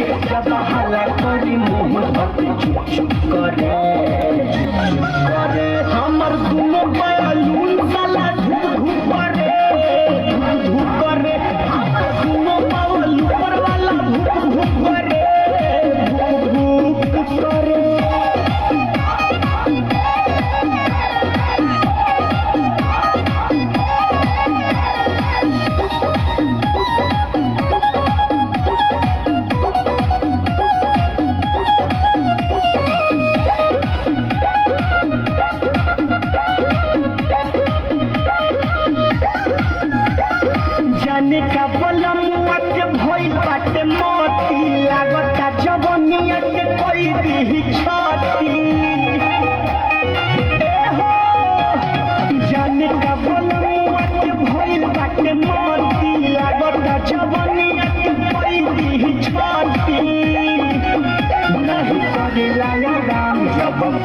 চেষ্টা বাহালা করি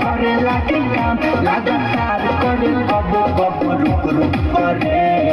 করে লাগে লাগাতার করে কব কব রুক রুক করে।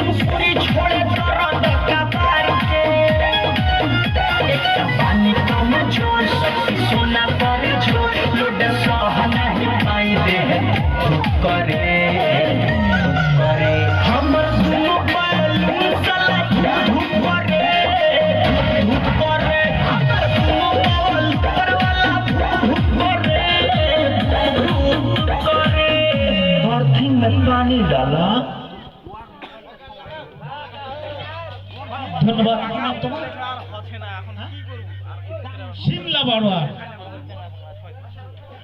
পুরি ছোড়ে তারা দেখা পাইছে। একটা পানি তোমার করে ধন্যবাদ। কি তোমার শিমলা বাড়োয়া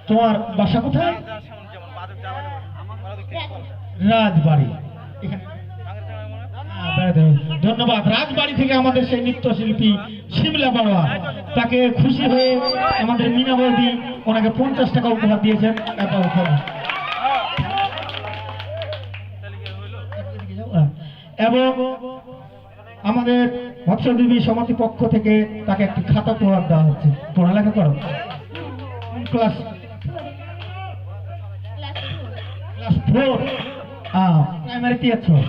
তোমার বাসা কোথায়? রাজবাড়ি। ধন্যবাদ। রাজবাড়ি থেকে আমাদের সেই নৃত্যশিল্পী শিমলা বাড়োয়া তাকে খুশি হয়ে আমাদের মিনা বৌদি ওনাকে পঞ্চাশ টাকা উপহার দিয়েছেন। একবার ওখানে। এবং আমাদের মৎস্যজীবী সমিতি পক্ষ থেকে তাকে একটি খাতা প্রভাব দেওয়া হচ্ছে। পড়ালেখা করো। Class class four. প্রাইমারিতে আছো।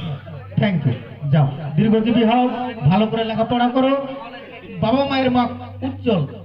থ্যাংক ইউ যাও। দীর্ঘজীবী হও, ভালো করে লেখাপড়া করো। বাবা মায়ের মা উজ্জ্বল।